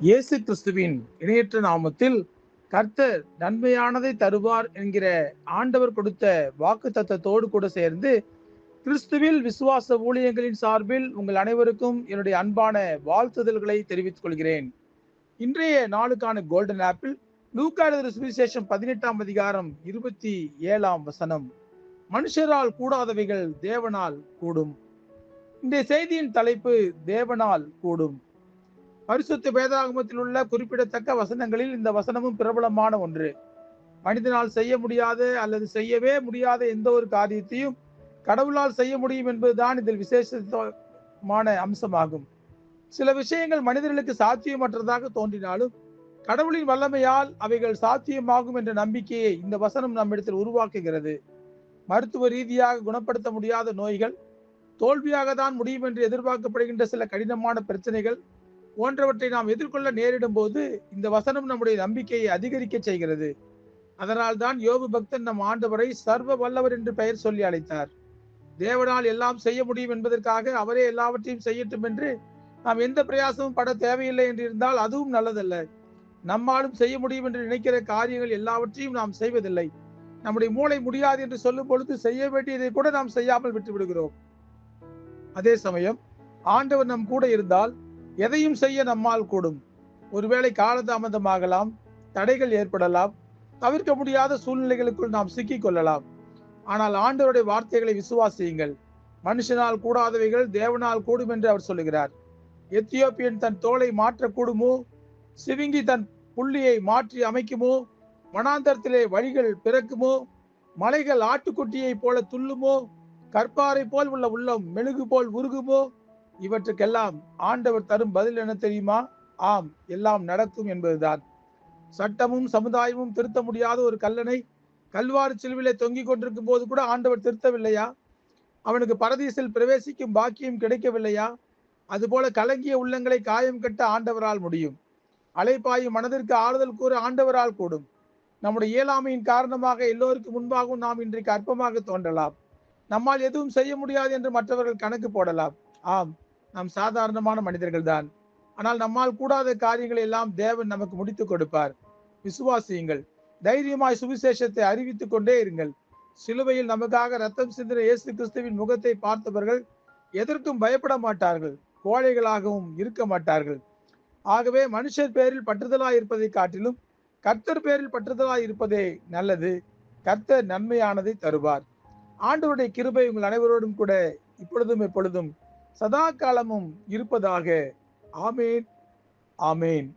இயேசு கிறிஸ்துவின் இணையற்ற நாமத்தில் கர்த்தர் நன்மையானதை தருவார் என்கிற ஆண்டவர் கொடுத்த வாக்கு தத்தத்தோடு கூட சேர்ந்து கிறிஸ்துவில் விசுவாச ஊழியங்களின் சார்பில் உங்கள் அனைவருக்கும் என்னுடைய அன்பான வாழ்த்துதல்களை தெரிவித்துக் கொள்கிறேன். இன்றைய நாளுக்கான கோல்டன் ஆப்பிள் லூக்காடு சுவிசேஷம் பதினெட்டாம் அதிகாரம் இருபத்தி ஏழாம் வசனம். மனுஷரால் கூடாதவைகள் தேவனால் கூடும். இந்த செய்தியின் தலைப்பு தேவனால் கூடும். பரிசுத்த வேதாகமத்தில் உள்ள குறிப்பிடத்தக்க வசனங்களில் இந்த வசனமும் பிரபலமான ஒன்று. மனிதனால் செய்ய முடியாத அல்லது செய்யவே முடியாத எந்த ஒரு காரியத்தையும் கடவுளால் செய்ய முடியும் என்பதுதான் இதில் விசேஷமான அம்சமாகும். சில விஷயங்கள் மனிதர்களுக்கு சாத்தியமற்றதாக தோன்றினாலும் கடவுளின் வல்லமையால் அவைகள் சாத்தியமாகும் என்ற நம்பிக்கையை இந்த வசனம் நம்மிடத்தில் உருவாக்குகிறது. மருத்துவ ரீதியாக குணப்படுத்த முடியாத நோய்கள் தோல்வியாக தான் முடியும் என்று எதிர்பார்க்கப்படுகின்ற சில கடினமான பிரச்சனைகள் போன்றவற்றை நாம் எதிர்கொள்ள நேரிடும் போது இந்த வசனம் நம்முடைய நம்பிக்கையை அதிகரிக்க செய்கிறது. அதனால் தான் யோபு பக்தன் நம் ஆண்டவரை சர்வ வல்லவர் என்று பெயர் சொல்லி அழைத்தார். தேவனால் எல்லாம் செய்ய முடியும் என்பதற்காக அவரே எல்லாவற்றையும் செய்யட்டும் என்று நாம் எந்த பிரயாசமும் பட தேவையில்லை என்று இருந்தால் அதுவும் நல்லதல்ல. நம்மாலும் செய்ய முடியும் என்று நினைக்கிற காரியங்கள் எல்லாவற்றையும் நாம் செய்வதில்லை. நம்முடைய மூளை முடியாது என்று சொல்லும் பொழுது செய்ய வேண்டியதை கூட நாம் செய்யாமல் விட்டு விடுகிறோம் அதே சமயம் ஆண்டவர் நம் கூட இருந்தால் எதையும் செய்ய நம்மால் கூடும். ஒருவேளை காலதாமதமாகலாம் தடைகள் ஏற்படலாம் தவிர்க்க முடியாத சூழ்நிலைகளுக்குள் நாம் சிக்கிக் கொள்ளலாம். ஆனால் ஆண்டவருடைய வார்த்தைகளை விசுவாசியுங்கள். மனுஷனால் கூடாதவைகள் தேவனால் கூடும் என்று அவர் சொல்லுகிறார். எத்தியோப்பியன் தன் தோலை மாற்றக்கூடுமோ? சிவிங்கி தன் புள்ளியை மாற்றி அமைக்குமோ? வனாந்தரத்திலே வழிகள் பிறக்குமோ? மலைகள் ஆட்டுக்குட்டியை போல துள்ளுமோ? கற்பாறை போல் உள்ள உள்ளம் மெழுகு போல் உருகுமோ? இவற்றுக்கெல்லாம் ஆண்டவர் தரும் பதில் என்ன தெரியுமா? ஆம் எல்லாம் நடக்கும் என்பதுதான். சட்டமும் சமுதாயமும் திருத்த முடியாத ஒரு கல்லனை கல்வாறு சிலுவிலே தொங்கிக் கொண்டிருக்கும் போது கூட ஆண்டவர் திருத்தவில்லையா? அவனுக்கு பரதீசில் பிரவேசிக்கும் பாக்கியம் கிடைக்கவில்லையா? அதுபோல கலங்கிய உள்ளங்களை காயம் கட்ட ஆண்டவரால் முடியும். அலைப்பாயும் மனதிற்கு ஆறுதல் கூற ஆண்டவரால் கூடும். நம்முடைய இயலாமையின் காரணமாக எல்லோருக்கும் முன்பாகவும் நாம் இன்றைக்கு அற்பமாக தோன்றலாம். நம்மால் எதுவும் செய்ய முடியாது என்று மற்றவர்கள் கணக்கு போடலாம். ஆம் நாம் சாதாரணமான மனிதர்கள் தான் ஆனால் நம்மால் கூடாத காரியங்களை எல்லாம் தேவன் நமக்கு முடித்து கொடுப்பார். விசுவாசியுங்கள். தைரியமாய் சுவிசேஷத்தை அறிவித்துக் கொண்டே இருங்கள். சிலுவையில் நமக்காக ரத்தம் சிந்தின இயேசு கிறிஸ்துவின் முகத்தை பார்த்தவர்கள் எதற்கும் பயப்பட மாட்டார்கள். கோழைகளாகவும் இருக்க மாட்டார்கள். ஆகவே மனுஷர் பேரில் பற்றுதலாய் இருப்பதை காட்டிலும் கர்த்தர் பேரில் பற்றுதலாய் இருப்பதே நல்லது. கர்த்தர் நன்மையானதை தருவார். ஆண்டவருடைய கிருபை உங்கள் அனைவரோடும் கூட இப்பொழுதும் எப்பொழுதும் சதா காலமும் இருப்பதாக. ஆமேன். ஆமேன்.